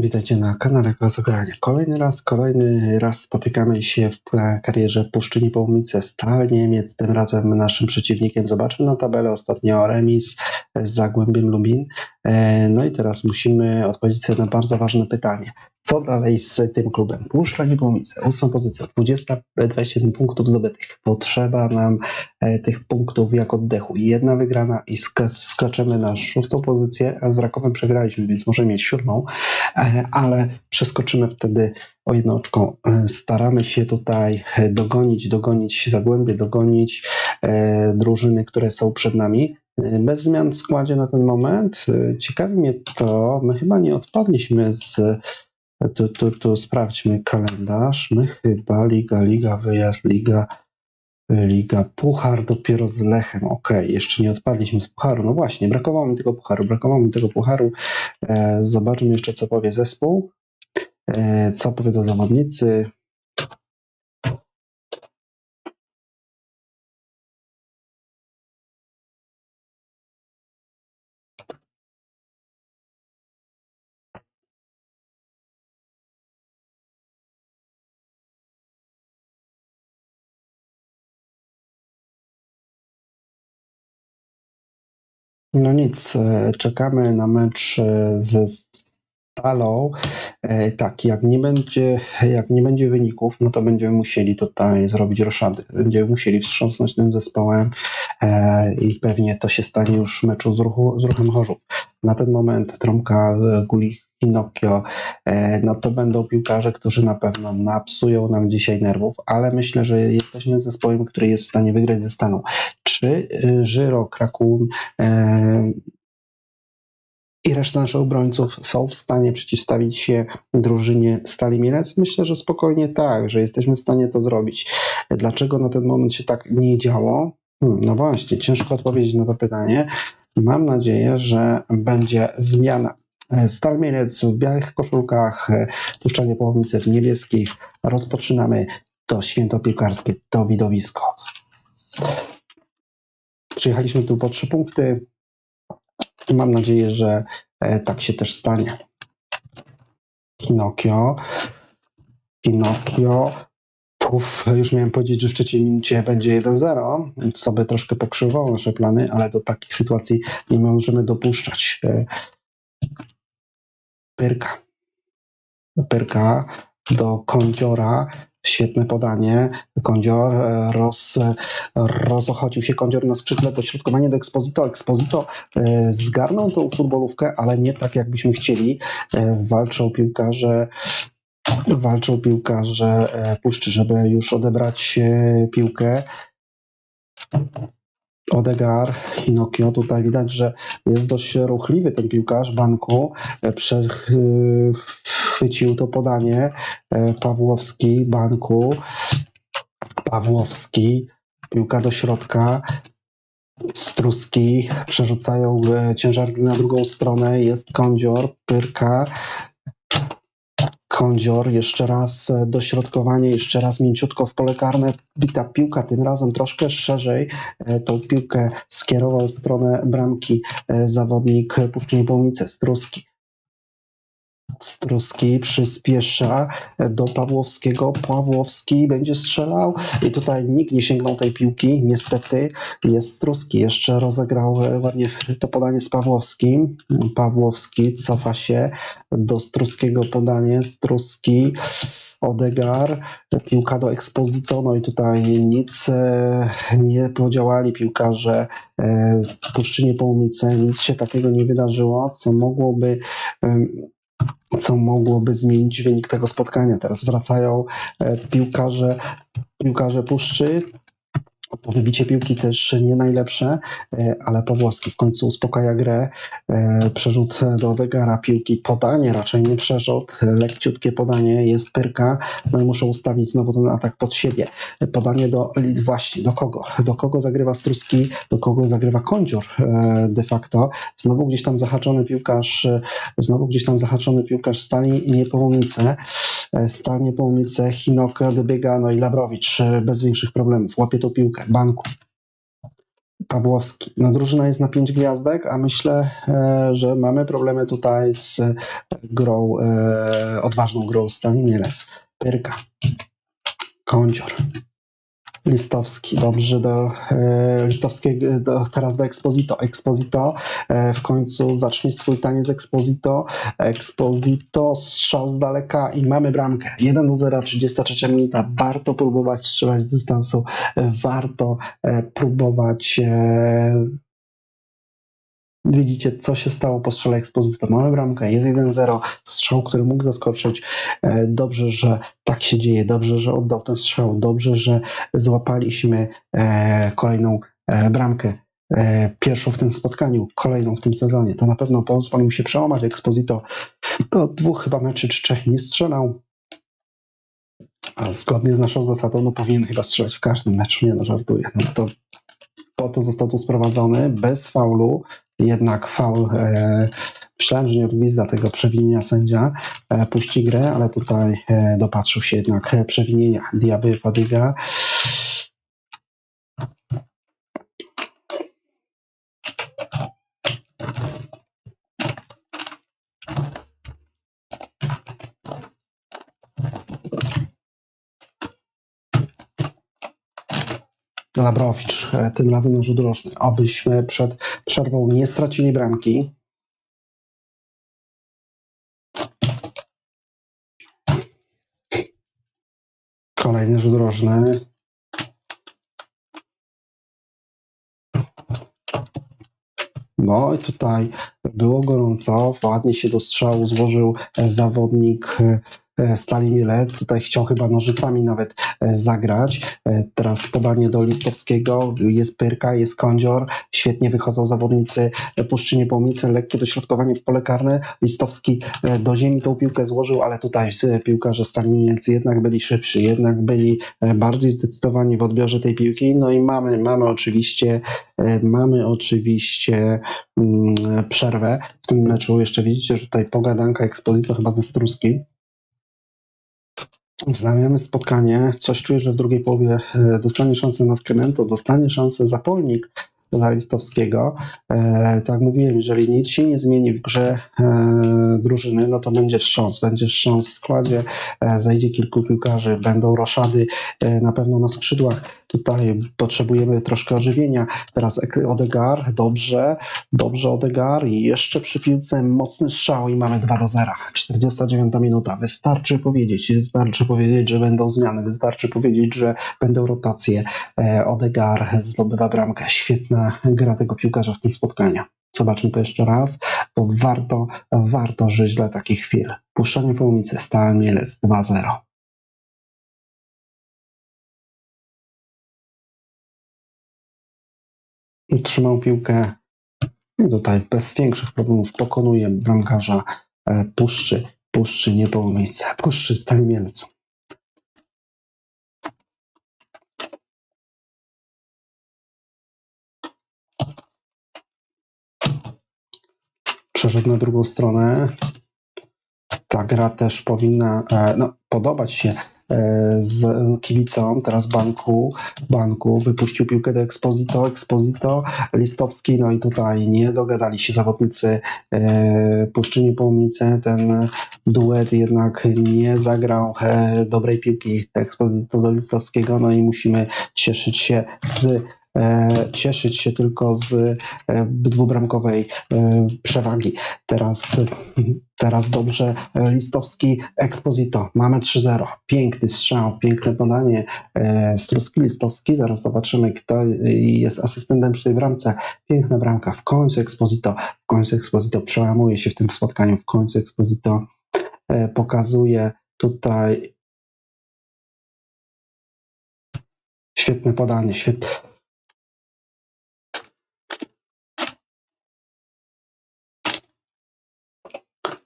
Witajcie na kanale Kozogrania. Kolejny raz, kolejny raz spotykamy się w karierze Puszczyni Połumice Stal Niemiec. Tym razem naszym przeciwnikiem zobaczmy na tabelę ostatnio remis z Zagłębiem Lubin. E, No i teraz musimy odpowiedzieć sobie na bardzo ważne pytanie. Co dalej z tym klubem? Puszczanie Połumice, ósma pozycja, 20, 27 punktów zdobytych. Potrzeba nam e, tych punktów jak oddechu. Jedna wygrana i sk- skaczemy na szóstą pozycję, z Rakowem przegraliśmy, więc możemy mieć siódmą. E, ale przeskoczymy wtedy o jedno oczko. E, Staramy się tutaj dogonić, dogonić Zagłębie, dogonić drużyny, które są przed nami. Bez zmian w składzie na ten moment. Ciekawi mnie to, my chyba nie odpadliśmy z. Tu, tu, tu sprawdźmy kalendarz. My chyba Liga, Liga, wyjazd, Liga, Liga, Puchar dopiero z Lechem. Okej, jeszcze nie odpadliśmy z Pucharu. No właśnie, brakowało mi tego Pucharu, brakowało mi tego Pucharu. E, Zobaczmy jeszcze, co powie zespół. E, Co powiedzą zawodnicy. No nic, e, czekamy na mecz e, ze Stalą. E, Tak, jak nie będzie, jak nie będzie wyników, no to będziemy musieli tutaj zrobić roszady. Będziemy musieli wstrząsnąć tym zespołem i pewnie to się stanie już w meczu z, ruchu, z ruchem Chorzów. Na ten moment Tromka, e, Gulich, Pinokio, e, no to będą piłkarze, którzy na pewno napsują nam dzisiaj nerwów, ale myślę, że jesteśmy zespołem, który jest w stanie wygrać ze Staną. Czy Żyro, Krakun, e, i reszta naszych obrońców są w stanie przeciwstawić się drużynie Stali Mielec? Myślę, że spokojnie tak, że jesteśmy w stanie to zrobić. Dlaczego na ten moment się tak nie działo? Hmm, no właśnie, ciężko odpowiedzieć na to pytanie. Mam nadzieję, że będzie zmiana. Stal Mielec w białych koszulkach, e, puszczanie połowicy w niebieskich. Rozpoczynamy to święto piłkarskie, to widowisko. Przyjechaliśmy tu po trzy punkty. I mam nadzieję, że e, tak się też stanie. Pinokio. Pinokio. Puf, już miałem powiedzieć, że w trzeciej minucie będzie 1-0, co by troszkę pokrzywało nasze plany, ale do takich sytuacji nie możemy dopuszczać. Pyrka. Pyrka do kądziora. Świetne podanie. Kądzior e, roz, rozochodził się kądzior na skrzydle, dośrodkowanie do Exposito. Exposito e, zgarnął tą futbolówkę, ale nie tak jakbyśmy chcieli. E, Walczą piłkarze walczą piłkarze Puszczy, żeby już odebrać piłkę. Odegar, Hinokio, tutaj widać, że jest dość ruchliwy ten piłkarz banku. E, Przechwycił to podanie. E, Pawłowski, banku. Pawłowski, piłka do środka. Struski przerzucają e, ciężar na drugą stronę. Jest kądzior, pyrka. Kądzior, jeszcze raz e, dośrodkowanie, jeszcze raz mięciutko w pole karne. Bita piłka, tym razem troszkę szerzej. E, Tą piłkę skierował w stronę bramki e, zawodnik Puszczyni Połnice, Struski. Struski przyspiesza do Pawłowskiego. Pawłowski będzie strzelał i tutaj nikt nie sięgnął tej piłki. Niestety jest Struski. Jeszcze rozegrał ładnie to podanie z Pawłowskim. Pawłowski cofa się do Struskiego podanie. Struski, Odegar, piłka do Exposito. No i tutaj nic e, nie podziałali piłkarze e, Puszczynie Połumice. Nic się takiego nie wydarzyło, co mogłoby co mogłoby zmienić wynik tego spotkania. Teraz wracają e, piłkarze, piłkarze Puszczy. To wybicie piłki też nie najlepsze, e, ale Pawłowski w końcu uspokaja grę. E, Przerzut do Odegara piłki, podanie, raczej nie przerzut, lekciutkie podanie, jest Pyrka, no i muszą ustawić znowu ten atak pod siebie. Podanie do, właśnie, do kogo? Do kogo zagrywa Struski, do kogo zagrywa Kądzior e, de facto. Znowu gdzieś tam zahaczony piłkarz, znowu gdzieś tam zahaczony piłkarz Stali Niepołomice. Stal Niepołomice, Hinok dobiega, no i Labrowicz bez większych problemów, łapie tą piłkę, banku. Pawłowski. No drużyna jest na 5 gwiazdek, a myślę, e, że mamy problemy tutaj z grą, e, odważną grą Stali Mielec. Pyrka. Kądzior. Listowski, dobrze do e, Listowskiego, do, teraz do Exposito. Exposito e, w końcu zacznie swój taniec Exposito. Exposito, strzał z daleka i mamy bramkę. 1 do 0, 33 minuta. Warto próbować strzelać z dystansu. Warto e, próbować Widzicie, co się stało po strzale Exposito. Mamy bramkę, jest 1-0, strzał, który mógł zaskoczyć. E, Dobrze, że tak się dzieje, dobrze, że oddał ten strzał, dobrze, że złapaliśmy e, kolejną e, bramkę. Pierwszą w tym spotkaniu, kolejną w tym sezonie. To na pewno pozwolił się przełamać. Exposito od dwóch chyba meczy czy trzech nie strzelał. A zgodnie z naszą zasadą, no powinien chyba strzelać w każdym meczu, nie no żartuję. No to po to został tu sprowadzony bez faulu, jednak faul, e, myślałem, że nie odgwizda tego przewinienia sędzia, e, puści grę, ale tutaj e, dopatrzył się jednak przewinienia Diaby Wadyga. Labrowicz, e, tym razem na rzut rożny. Obyśmy przed przerwą nie stracili bramki. Kolejny rzut rożny. No i tutaj było gorąco, ładnie się do strzału złożył e, zawodnik e, Stali Mielec. Tutaj chciał chyba nożycami nawet e, zagrać. E, Teraz podanie do Listowskiego. Jest Pyrka, jest Kądzior. Świetnie wychodzą zawodnicy e, Puszczynie Połmice. Lekkie dośrodkowanie w pole karne. Listowski e, do ziemi tą piłkę złożył, ale tutaj e, piłkarze Stali Mielec jednak byli szybsi, jednak byli e, bardziej zdecydowani w odbiorze tej piłki. No i mamy, mamy oczywiście E, Mamy oczywiście mm, przerwę w tym meczu. Jeszcze widzicie, że tutaj pogadanka Exposito chyba ze Struskim. Wznawiamy spotkanie. Coś czuję, że w drugiej połowie e, dostanie szansę na Skrymento, dostanie szansę Zapolnik Listowskiego. E, tak mówiłem, jeżeli nic się nie zmieni w grze e, drużyny, no to będzie wstrząs. Będzie wstrząs w składzie, e, zajdzie kilku piłkarzy, będą roszady na pewno na skrzydłach. Tutaj potrzebujemy troszkę ożywienia. Teraz Odegar, dobrze, dobrze Odegar i jeszcze przy piłce mocny strzał i mamy 2 do 0. 49 minuta. Wystarczy powiedzieć, wystarczy powiedzieć, że będą zmiany, wystarczy powiedzieć, że będą rotacje. Odegar zdobywa bramkę. Świetna gra tego piłkarza w tym spotkaniu. Zobaczmy to jeszcze raz, bo warto, warto żyć dla takich chwil. Puszczanie połomicy, Stal Mielec 2-0. Utrzymał piłkę i tutaj bez większych problemów pokonuje bramkarza e, Puszczy, Puszczy Niepołomice, Puszczy Stal Mielec. Przeszedł na drugą stronę. Ta gra też powinna e, no, podobać się e, z kibicom. Teraz banku, banku wypuścił piłkę do Exposito, Exposito, Listowski, no i tutaj nie dogadali się zawodnicy e, Puszczynie Połomice. Ten duet jednak nie zagrał e, dobrej piłki Exposito do Listowskiego, no i musimy cieszyć się z cieszyć się tylko z e, dwubramkowej e, przewagi. Teraz, teraz dobrze e, Listowski Exposito. Mamy 3-0. Piękny strzał, piękne podanie. E, Struski Listowski. Zaraz zobaczymy, kto jest asystentem przy tej bramce. Piękna bramka. W końcu Exposito. W końcu Exposito przełamuje się w tym spotkaniu. W końcu Exposito e, pokazuje tutaj świetne podanie. Świetne.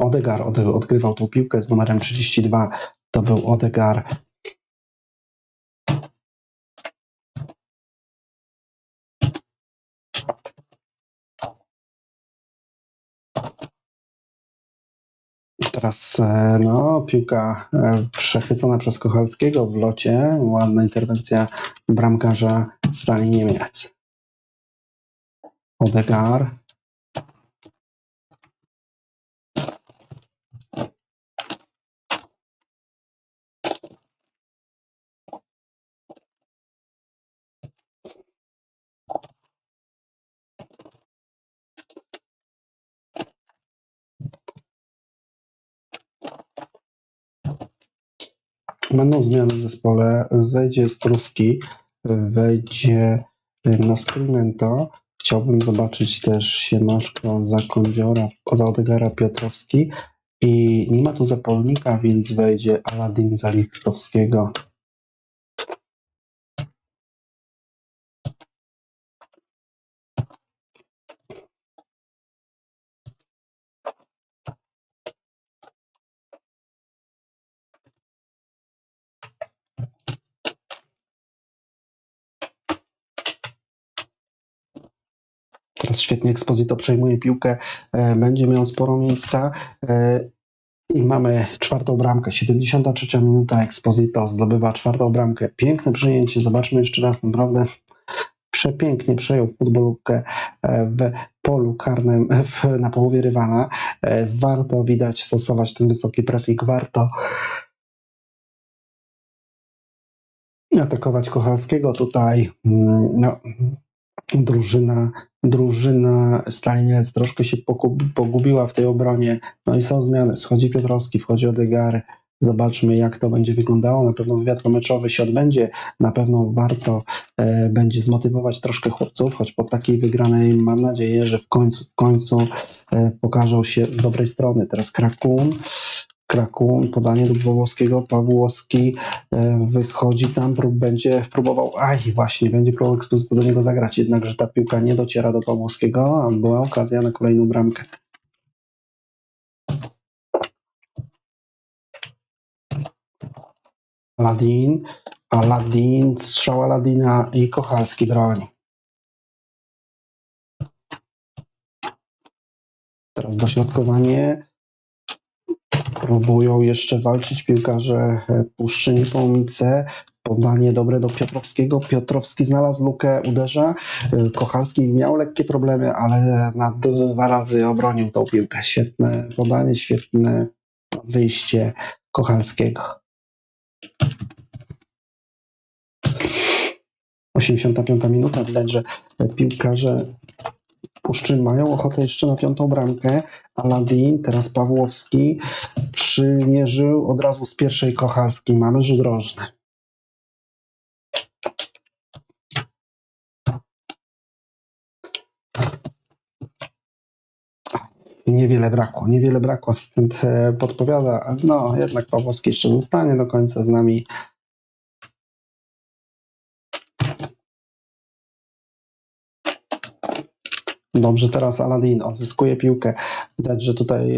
Odegar ode, odgrywał tą piłkę z numerem 32. To był Odegar. Teraz e, no, piłka e, przechwycona przez Kochalskiego w locie. Ładna interwencja bramkarza Stali Niemiec. Odegar. Będą zmiany w zespole. Zejdzie Struski, wejdzie na Skrimento. Chciałbym zobaczyć też Siemaszko za Kądziora, za Odegara Piotrowski. I nie ma tu zapolnika, więc wejdzie Aladin za Świetnie Exposito przejmuje piłkę, e, będzie miał sporo miejsca. e, I mamy czwartą bramkę. 73 minuta. Exposito zdobywa czwartą bramkę. Piękne przyjęcie. Zobaczmy jeszcze raz. Naprawdę przepięknie przejął futbolówkę e, w polu karnym w, na połowie rywala. Warto widać stosować ten wysoki pressing. Warto atakować Kochalskiego. Tutaj mm, no, drużyna, drużyna Stali Mielec troszkę się pogubiła w tej obronie. No i są zmiany. Schodzi Piotrowski, wchodzi Odegar. Zobaczmy, jak to będzie wyglądało. Na pewno wywiad meczowy się odbędzie. Na pewno warto e, będzie zmotywować troszkę chłopców, choć po takiej wygranej mam nadzieję, że w końcu, w końcu e, pokażą się z dobrej strony. Teraz Krakun. Krakun, podanie do Pawłowskiego, Pawłowski e, wychodzi tam, prób, będzie próbował, aj właśnie, będzie próbował Exposito do niego zagrać, jednakże ta piłka nie dociera do Pawłowskiego, a była okazja na kolejną bramkę. Aladin, Aladin, strzał Aladina i Kochalski broni. Teraz dośrodkowanie. Próbują jeszcze walczyć piłkarze e, Puszczy Niepołomice. Podanie dobre do Piotrowskiego. Piotrowski znalazł lukę, uderza. E, Kochalski miał lekkie problemy, ale na dwa razy obronił tą piłkę. Świetne podanie, świetne wyjście Kochalskiego. 85 minuta. Widać, że piłkarze Puszczy mają ochotę jeszcze na piątą bramkę. Aladin, teraz Pawłowski przymierzył od razu z pierwszej Kochalski. Mamy rzut rożny. Niewiele brakło, niewiele brakło. Asystent podpowiada, no jednak Pawłowski jeszcze zostanie do końca z nami. Dobrze, teraz Aladin odzyskuje piłkę. Widać, że tutaj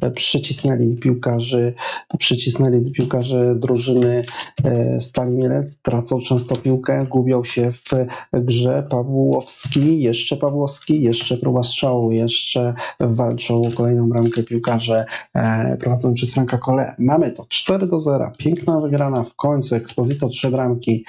e, przycisnęli piłkarzy, przycisnęli piłkarzy drużyny e, Stali Mielec, tracą często piłkę, gubią się w grze. Pawłowski, jeszcze Pawłowski, jeszcze próba strzału, jeszcze walczą o kolejną bramkę piłkarze e, prowadzą przez Franka Kole. Mamy to 4 do 0, piękna wygrana w końcu, Exposito trzy bramki.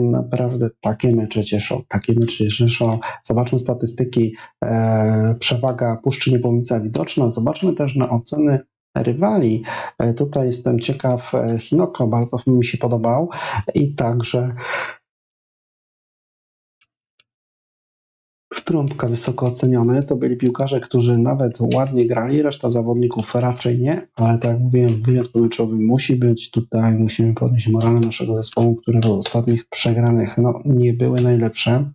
Naprawdę takie mecze cieszą, takie mecze cieszą. Zobaczmy statystyki. E, Przewaga Puszczy Niepołomica widoczna. Zobaczmy też na oceny rywali. E, Tutaj jestem ciekaw. e, Hinoko bardzo mi się podobał i także Trąbka wysoko oceniony. To byli piłkarze, którzy nawet ładnie grali, reszta zawodników raczej nie, ale tak jak mówiłem, wywiad meczowy musi być. Tutaj musimy podnieść morale naszego zespołu, które w ostatnich przegranych no, nie były najlepsze.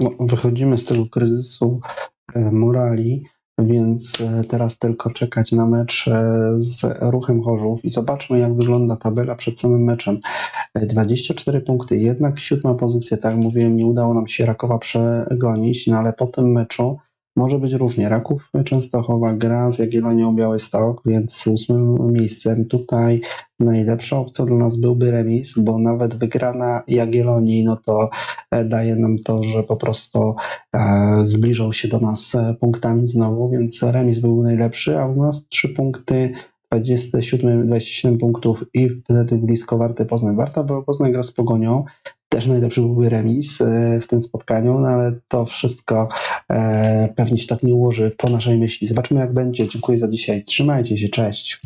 No, wychodzimy z tego kryzysu e, morali, więc e, teraz tylko czekać na mecz e, z Ruchem Chorzów i zobaczmy, jak wygląda tabela przed samym meczem. E, 24 punkty, jednak siódma pozycja, tak jak mówiłem, nie udało nam się Rakowa przegonić, no ale po tym meczu Może być różnie. Raków Częstochowa gra z Jagiellonią Białystok, więc z ósmym miejscem tutaj najlepszą opcją dla nas byłby remis, bo nawet wygrana Jagiellonii, no to e, daje nam to, że po prostu e, zbliżą się do nas e, punktami znowu, więc remis byłby najlepszy, a u nas trzy punkty 27, 27 punktów i wtedy blisko Warty Poznań. Warta Poznań gra z Pogonią, też najlepszy byłby remis e, w tym spotkaniu, no ale to wszystko e, pewnie się tak nie ułoży po naszej myśli. Zobaczymy jak będzie. Dziękuję za dzisiaj. Trzymajcie się, cześć.